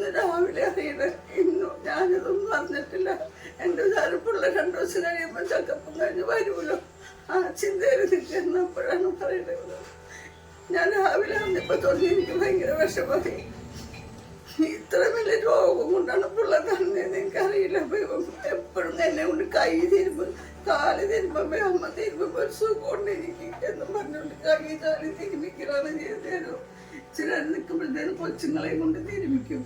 ഇന്ന് രാവിലെ അറിയണ. ഇന്നും ഞാനിതൊന്നും അറിഞ്ഞിട്ടില്ല. എന്റെ ചരപ്പുള്ള രണ്ടു ദിവസം കഴിയുമ്പോൾ ചക്കപ്പം കഴിഞ്ഞ് വരുമല്ലോ. ആ ചിന്തയിൽ നിൽക്കുന്നപ്പോഴാണ് പറയുന്നത്. ഞാൻ രാവിലെ വന്നപ്പോൾ തോന്നി എനിക്ക് ഭയങ്കര വിഷമായി ഇത്ര വലിയ രോഗം കൊണ്ടാണ് പിള്ളേർ തന്നെ എനിക്കറിയില്ല. എപ്പോഴും എന്നെ കൊണ്ട് കൈ തിരുമ്പ് കാൽ തിരുമ്പോ അമ്മ തിരുമ്പോ ഒരു സുഖമുണ്ട് എനിക്ക് എന്ന് പറഞ്ഞുകൊണ്ട് കൈ കാൽ തിരുമിക്കലാണ് ചെയ്തേരും ചില നിൽക്കുമ്പോഴത്തേനും കൊച്ചുങ്ങളെയും കൊണ്ട് തിരുമിക്കും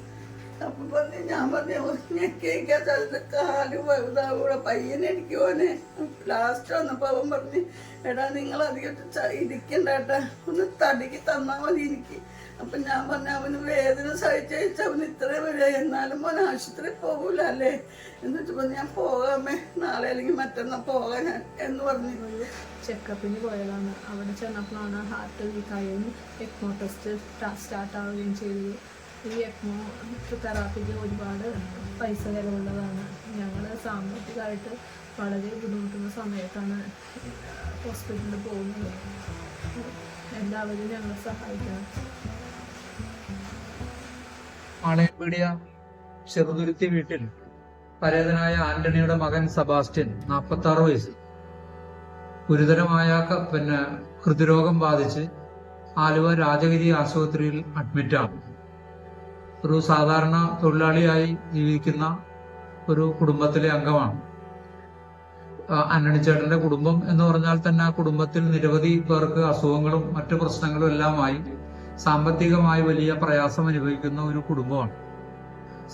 അപ്പൊ പറഞ്ഞു ഞാൻ പറഞ്ഞു ഞെക്കേക്കാത്ത അതിന്റെ കാൽ വലുതാവൂടെ പയ്യനെ എനിക്ക് പോനെ ലാസ്റ്റ് വന്നപ്പോ അവൻ പറഞ്ഞു എടാ നിങ്ങൾ അധികം ഇരിക്കണ്ടേട്ടാ ഒന്ന് തടിക്ക് തന്നാ മതി എനിക്ക്. അപ്പൊ ഞാൻ പറഞ്ഞ അവന് വേദന സഹിച്ചയച്ച് അവൻ ഇത്രയും വരെ എന്നാലും മോൻ ആശുപത്രി പോകൂല അല്ലേ? എന്ന് വെച്ചപ്പോ ഞാൻ പോകാമേ നാളെ അല്ലെങ്കിൽ മറ്റന്നാ പോകാൻ എന്ന് പറഞ്ഞു. ചെക്കപ്പിന് പോയതാണ്. അവിടെ ചെന്നപ്പോഴാണ് ഹാർട്ട് വീക്കായും എക്മോ ടെസ്റ്റ് സ്റ്റാർട്ട് ആവുകയും ചെയ്തത്. ഈ എക്മോ തെറാപ്പിക്ക് ഒരുപാട് പൈസ ചിലവുള്ളതാണ്. ഞങ്ങൾ സാമ്പത്തികമായിട്ട് വളരെ ബുദ്ധിമുട്ടുന്ന സമയത്താണ് ഹോസ്പിറ്റലിൽ പോകുന്നത്. എല്ലാവരും ഞങ്ങളെ സഹായിക്കണം. ചെറുതുരുത്തി വീട്ടിൽ പരേതനായ ആന്റണിയുടെ മകൻ സബാസ്റ്റ്യൻ നാൽപ്പത്തി ആറ് വയസ്സ്. ഗുരുതരമായ പിന്നെ ഹൃദ്രോഗം ബാധിച്ച് ആലുവ രാജഗിരി ആശുപത്രിയിൽ അഡ്മിറ്റാണ് ഒരു സാധാരണ തൊഴിലാളിയായി ജീവിക്കുന്ന ഒരു കുടുംബത്തിലെ അംഗമാണ്. അന്നണിച്ചേട്ടന്റെ ചേട്ടന്റെ കുടുംബം എന്ന് പറഞ്ഞാൽ തന്നെ ആ കുടുംബത്തിൽ നിരവധി പേർക്ക് അസുഖങ്ങളും മറ്റു പ്രശ്നങ്ങളും എല്ലാമായി സാമ്പത്തികമായി വലിയ പ്രയാസം അനുഭവിക്കുന്ന ഒരു കുടുംബമാണ്.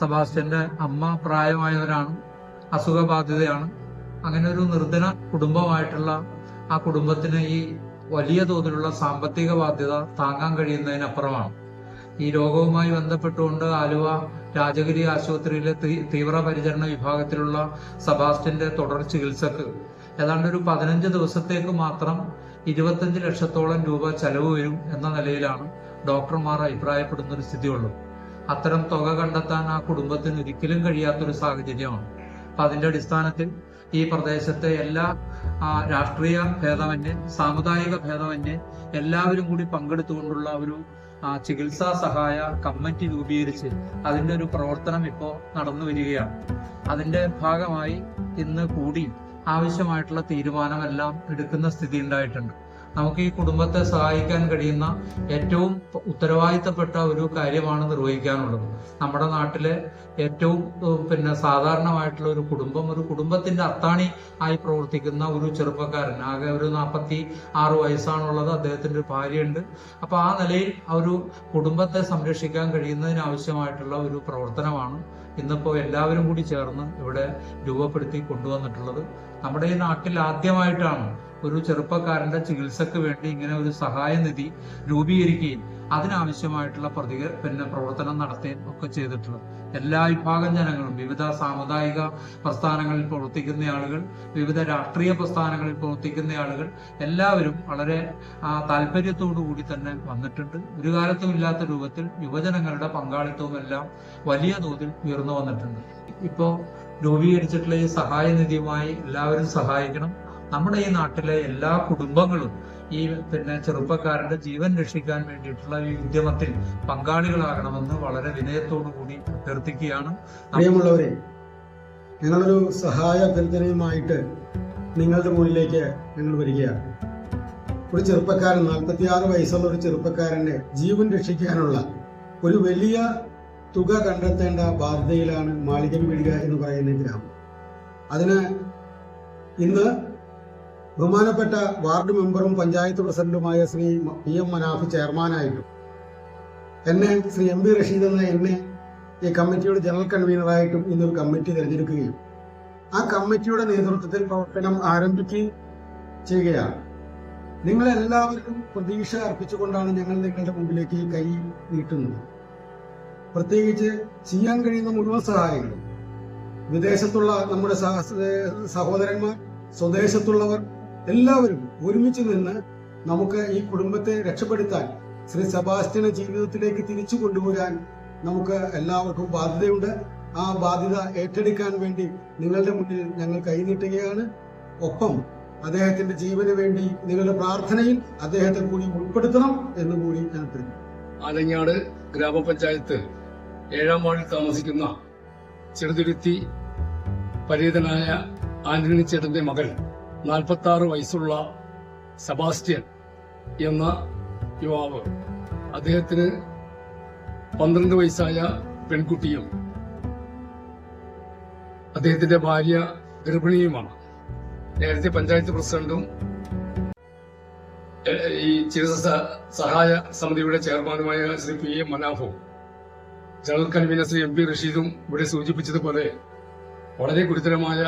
സെബാസ്റ്റ്യന്റെ അമ്മ പ്രായമായവരാണ് അസുഖബാധിതയാണ്. അങ്ങനെ ഒരു നിർധന കുടുംബമായിട്ടുള്ള ആ കുടുംബത്തിന് ഈ വലിയ തോതിലുള്ള സാമ്പത്തിക ബാധ്യത താങ്ങാൻ കഴിയുന്നതിനപ്പുറമാണ്. ഈ രോഗവുമായി ബന്ധപ്പെട്ടുകൊണ്ട് ആലുവ രാജഗിരി ആശുപത്രിയിലെ തീവ്രപരിചരണ വിഭാഗത്തിലുള്ള സബാസ്റ്റിന്റെ തുടർ ചികിത്സക്ക്. ഏതാണ്ട് ഒരു പതിനഞ്ച് ദിവസത്തേക്ക് മാത്രം ഇരുപത്തഞ്ച് ലക്ഷത്തോളം രൂപ ചെലവ് വരും എന്ന നിലയിലാണ് ഡോക്ടർമാർ അഭിപ്രായപ്പെടുന്ന ഒരു സ്ഥിതിയുള്ളത്. അത്തരം തുക കണ്ടെത്താൻ ആ കുടുംബത്തിന് ഒരിക്കലും കഴിയാത്തൊരു സാഹചര്യമാണ്. അപ്പൊ അതിന്റെ അടിസ്ഥാനത്തിൽ ഈ പ്രദേശത്തെ എല്ലാ രാഷ്ട്രീയ ഭേദമന്യേ സാമുദായിക ഭേദമന്യേ എല്ലാവരും കൂടി പങ്കെടുത്തുകൊണ്ടുള്ള ഒരു ചികിത്സാ സഹായ കമ്മിറ്റി രൂപീകരിച്ച് അതിന്റെ ഒരു പ്രവർത്തനം ഇപ്പോൾ നടന്നു വരികയാണ്. അതിന്റെ ഭാഗമായി ഇന്ന് കൂടി ആവശ്യമായിട്ടുള്ള തീരുമാനമെല്ലാം എടുക്കുന്ന സ്ഥിതി ഉണ്ടായിട്ടുണ്ട്. നമുക്ക് ഈ കുടുംബത്തെ സഹായിക്കാൻ കഴിയുന്ന ഏറ്റവും ഉത്തരവാദിത്തപ്പെട്ട ഒരു കാര്യമാണ് നിർവഹിക്കാനുള്ളത്. നമ്മുടെ നാട്ടിലെ ഏറ്റവും പിന്നെ സാധാരണമായിട്ടുള്ള ഒരു കുടുംബം ഒരു കുടുംബത്തിന്റെ അത്താണി ആയി പ്രവർത്തിക്കുന്ന ഒരു ചെറുപ്പക്കാരൻ. ആകെ ഒരു നാൽപ്പത്തി ആറ് വയസ്സാണുള്ളത്. അദ്ദേഹത്തിന്റെ ഒരു ഭാര്യയുണ്ട്. അപ്പൊ ആ നിലയിൽ ആ ഒരു കുടുംബത്തെ സംരക്ഷിക്കാൻ കഴിയുന്നതിന് ആവശ്യമായിട്ടുള്ള ഒരു പ്രവർത്തനമാണ് ഇന്നിപ്പോ എല്ലാവരും കൂടി ചേർന്ന് ഇവിടെ രൂപപ്പെടുത്തി കൊണ്ടുവന്നിട്ടുള്ളത്. നമ്മുടെ ഈ നാട്ടിൽ ആദ്യമായിട്ടാണ് ഒരു ചെറുപ്പക്കാരന്റെ ചികിത്സക്ക് വേണ്ടി ഇങ്ങനെ ഒരു സഹായ നിധി രൂപീകരിക്കുകയും അതിനാവശ്യമായിട്ടുള്ള പ്രതിക പിന്നെ പ്രവർത്തനം നടത്തുകയും ഒക്കെ ചെയ്തിട്ടുള്ളത്. എല്ലാ വിഭാഗം ജനങ്ങളും വിവിധ സാമുദായിക പ്രസ്ഥാനങ്ങളിൽ പ്രവർത്തിക്കുന്ന ആളുകൾ വിവിധ രാഷ്ട്രീയ പ്രസ്ഥാനങ്ങളിൽ പ്രവർത്തിക്കുന്ന ആളുകൾ എല്ലാവരും വളരെ താല്പര്യത്തോടു കൂടി തന്നെ വന്നിട്ടുണ്ട്. ഒരു കാലത്തും ഇല്ലാത്ത രൂപത്തിൽ യുവജനങ്ങളുടെ പങ്കാളിത്തവും എല്ലാം വലിയ തോതിൽ ഉയർന്നു വന്നിട്ടുണ്ട്. ഇപ്പോ രൂപീകരിച്ചിട്ടുള്ള ഈ സഹായ നിധിയുമായി എല്ലാവരും സഹായിക്കണം. നമ്മുടെ ഈ നാട്ടിലെ എല്ലാ കുടുംബങ്ങളും ഈ പിന്നെ ചെറുപ്പക്കാരന്റെ ജീവൻ രക്ഷിക്കാൻ വേണ്ടിയിട്ടുള്ള ഈ ഉദ്യമത്തിൽ പങ്കാളികളാകണമെന്ന് വളരെ വിനയത്തോടു കൂടി അഭ്യർത്ഥിക്കുകയാണ്. പ്രിയമുള്ളവരെ ഞങ്ങളൊരു സഹായ അഭ്യർത്ഥനയുമായിട്ട് നിങ്ങളുടെ മുന്നിലേക്ക് ഞങ്ങൾ വരികയാണ്. ഒരു ചെറുപ്പക്കാരൻ നാൽപ്പത്തിയാറ് വയസ്സുള്ള ഒരു ചെറുപ്പക്കാരന്റെ ജീവൻ രക്ഷിക്കാനുള്ള ഒരു വലിയ തുക കണ്ടെത്തേണ്ട ബാധ്യതയിലാണ് മാളികം വീഴുക എന്ന് പറയുന്ന ഗ്രാമം. അതിന് ഇന്ന് ബഹുമാനപ്പെട്ട വാർഡ് മെമ്പറും പഞ്ചായത്ത് പ്രസിഡന്റുമായ ശ്രീ പി എം മനാഫ് ചെയർമാനായിട്ടും എന്നെ ശ്രീ എം ബി റഷീദ് എന്ന എന്നെ ഈ കമ്മിറ്റിയുടെ ജനറൽ കൺവീനറായിട്ടും ഇന്നൊരു കമ്മിറ്റി തിരഞ്ഞെടുക്കുകയും ആ കമ്മിറ്റിയുടെ നേതൃത്വത്തിൽ പ്രവർത്തനം ആരംഭിക്കുകയും ചെയ്യുകയാണ്. നിങ്ങളെല്ലാവർക്കും പ്രതീക്ഷ അർപ്പിച്ചുകൊണ്ടാണ് ഞങ്ങൾ നിങ്ങളുടെ മുമ്പിലേക്ക് കൈ നീട്ടുന്നത്. പ്രത്യേകിച്ച് ചെയ്യാൻ കഴിയുന്ന മുഴുവൻ സഹായങ്ങളും വിദേശത്തുള്ള നമ്മുടെ സഹ- സഹോദരന്മാർ സ്വദേശത്തുള്ളവർ എല്ലാവരും ഒരുമിച്ച് നിന്ന് നമുക്ക് ഈ കുടുംബത്തെ രക്ഷപ്പെടുത്താൻ ശ്രീ സെബാസ്റ്റ്യനെ ജീവിതത്തിലേക്ക് തിരിച്ചു കൊണ്ടുവരാൻ നമുക്ക് എല്ലാവർക്കും ബാധ്യതയുണ്ട്. ആ ബാധ്യത ഏറ്റെടുക്കാൻ വേണ്ടി നിങ്ങളുടെ മുന്നിൽ ഞങ്ങൾ കൈനീട്ടുകയാണ് ഒപ്പം അദ്ദേഹത്തിന്റെ ജീവന് വേണ്ടി നിങ്ങളുടെ പ്രാർത്ഥനയിൽ അദ്ദേഹത്തെ കൂടി ഉൾപ്പെടുത്തണം എന്ന് കൂടി ഞാൻ തരുന്നു ആലങ്ങാട് ഗ്രാമപഞ്ചായത്ത് ഏഴാം വാർഡിൽ താമസിക്കുന്ന ചെറുതുരുത്തി പരീതനായ ആന്റണി ചേട്ടന്റെ മകൻ നാൽപ്പത്തി ആറ് വയസ്സുള്ള സെബാസ്റ്റ്യൻ എന്ന യുവാവ് അദ്ദേഹത്തിന് പന്ത്രണ്ട് വയസ്സായ പെൺകുട്ടിയും അദ്ദേഹത്തിന്റെ ഭാര്യ ഗർഭിണിയുമാണ്. നേരത്തെ പഞ്ചായത്ത് പ്രസിഡന്റും ഈ ചികിത്സ സഹായ സമിതിയുടെ ചെയർമാനുമായ Shri P M മനാഫും general convener Shri M P റഷീദും ഇവിടെ സൂചിപ്പിച്ചതുപോലെ വളരെ ഗുരുതരമായ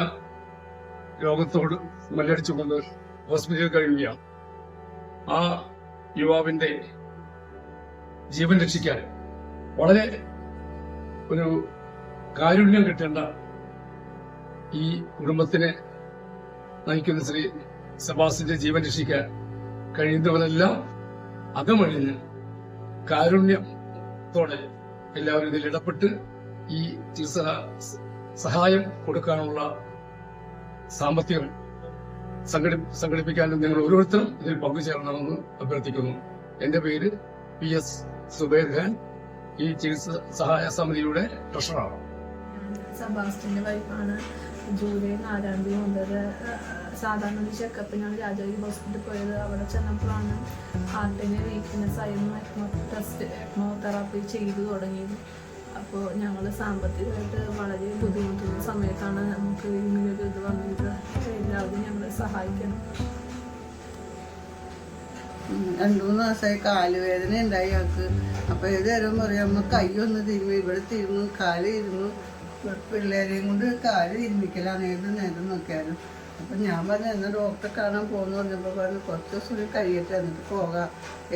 രോഗത്തോട് മല്ലടിച്ചുകൊണ്ട് ഹോസ്പിറ്റലിൽ കഴിയുകയാണ് ആ യുവാവിന്റെ ജീവൻ രക്ഷിക്കാൻ വളരെ ഒരു കാരുണ്യം കിട്ടേണ്ട ഈ കുടുംബത്തിനെ നയിക്കുന്ന ശ്രീ സെബാസിന്റെ ജീവൻ രക്ഷിക്കാൻ കഴിയുന്നവരെല്ലാം അകമഴിഞ്ഞ് കാരുണ്യത്തോടെ എല്ലാവരും ഇതിൽ ഇടപെട്ട് ഈ ചികിത്സ സഹായം കൊടുക്കാനുള്ള സാമ്പത്തികം സംഘടി സംഘടിപ്പിക്കാനും നിങ്ങൾ ഓരോരുത്തരും ഇതിൽ പങ്കുചേരണമെന്ന് അഭ്യർത്ഥിക്കുന്നു. എന്റെ പേര് പി എസ് സുബൈർ ഖാൻ ഈ ചികിത്സ സഹായ സമിതിയുടെ ട്രഷറാണ് വൈഫാണ് ജൂലൈ നാലാം തീയതി മുതൽ സാധാരണ ഒരു ചെക്കപ്പിനാണ് രാജാജി ഹോസ്പിറ്റലിൽ പോയത്. അവിടെ ചെന്നപ്പോഴാണ് ഹാർട്ടിന് വീക്ക്നെസ് ആയിരുന്നു എക്മോ ടെസ്റ്റ് എക്മോ തെറാപ്പി ചെയ്തു തുടങ്ങിയത്. അപ്പോൾ ഞങ്ങൾ സാമ്പത്തികമായിട്ട് വളരെ ബുദ്ധിമുട്ടുന്ന സമയത്താണ് നമുക്ക് ഇങ്ങനൊരു ഇത് വന്നത്. എല്ലാവരും ഞങ്ങളെ സഹായിക്കണം. രണ്ടു മൂന്ന് ദിവസമായി കാലുവേദന ഉണ്ടായി ഞങ്ങൾക്ക് അപ്പൊ ഏത് നേരം പറയാം കൈയൊന്ന് തിരുമ്മി ഇവിടെ തിരുമ്മു കാൽ തിരുമ്മു പിള്ളേരെയും കൊണ്ട് കാൽ തിരുമ്പിക്കലാണ് ഏത് നേരം നോക്കിയാലും. അപ്പൊ ഞാൻ പറഞ്ഞു എന്നാ ഡോക്ടറെ കാണാൻ പോകുന്നു പറഞ്ഞപ്പോൾ പറഞ്ഞു കുറച്ച് ദിവസം കഴിയട്ടെ എന്നിട്ട് പോകാം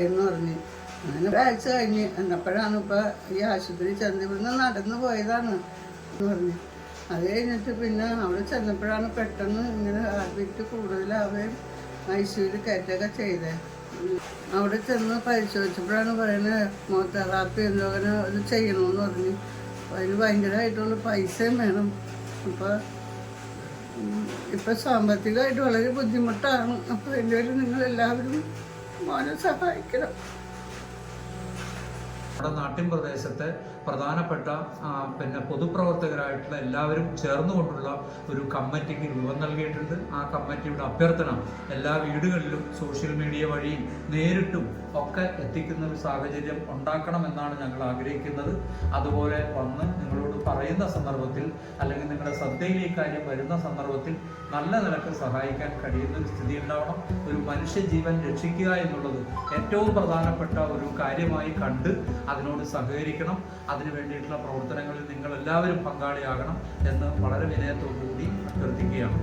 എന്ന് പറഞ്ഞു. അങ്ങനെ ഒരാഴ്ച കഴിഞ്ഞ്. എന്നപ്പോഴാണ് ഇപ്പൊ ഈ ആശുപത്രി ചെന്ന് ഇവിടുന്ന് നടന്നു പോയതാണ് എന്ന് പറഞ്ഞു. അത് കഴിഞ്ഞിട്ട് പിന്നെ അവിടെ ചെന്നപ്പോഴാണ് പെട്ടെന്ന് ഇങ്ങനെ ഹാർട്ട് കൂടുതലാവുകയും ഐ സിയിൽ കയറ്റൊക്കെ ചെയ്തേ. ഉം. അവിടെ ചെന്ന് പരിശോധിച്ചപ്പോഴാണ് പറയുന്നത് തെറാപ്പി എന്തോ അങ്ങനെ ഇത് ചെയ്യണമെന്ന് പറഞ്ഞു. അതിന് ഭയങ്കരമായിട്ടുള്ള പൈസയും വേണം. അപ്പോൾ ഇപ്പം സാമ്പത്തികമായിട്ട് വളരെ ബുദ്ധിമുട്ടാണ്. അപ്പോൾ എന്റെ നിങ്ങൾ എല്ലാവരും മോനെ സഹായിക്കണം. നമ്മുടെ നാട്ടിൻ പ്രദേശത്തെ പ്രധാനപ്പെട്ട പിന്നെ പൊതുപ്രവർത്തകരായിട്ടുള്ള എല്ലാവരും ചേർന്നുകൊണ്ടുള്ള ഒരു കമ്മിറ്റിക്ക് രൂപം നൽകിയിട്ടുണ്ട്. ആ കമ്മിറ്റിയുടെ അഭ്യർത്ഥന എല്ലാ വീടുകളിലും സോഷ്യൽ മീഡിയ വഴിയും നേരിട്ടും ഒക്കെ എത്തിക്കുന്ന ഒരു സാഹചര്യം ഉണ്ടാക്കണമെന്നാണ് ഞങ്ങൾ ആഗ്രഹിക്കുന്നത്. അതുപോലെ വന്ന് നിങ്ങളോട് പറയുന്ന സന്ദർഭത്തിൽ അല്ലെങ്കിൽ നിങ്ങളുടെ ശ്രദ്ധയിൽ കാര്യം വരുന്ന സന്ദർഭത്തിൽ നല്ല നിലയ്ക്ക് സഹായിക്കാൻ കഴിയുന്ന ഒരു സ്ഥിതി ഉണ്ടാവണം. ഒരു മനുഷ്യജീവൻ രക്ഷിക്കുക എന്നുള്ളത് ഏറ്റവും പ്രധാനപ്പെട്ട ഒരു കാര്യമായി കണ്ട് അതിനോട് സഹകരിക്കണം. അതിനു വേണ്ടിയിട്ടുള്ള പ്രവർത്തനങ്ങളിൽ നിങ്ങൾ എല്ലാവരും പങ്കാളിയാകണം എന്ന് വളരെ വിനയത്തോടു കൂടി അഭ്യർത്ഥിക്കുകയാണ്.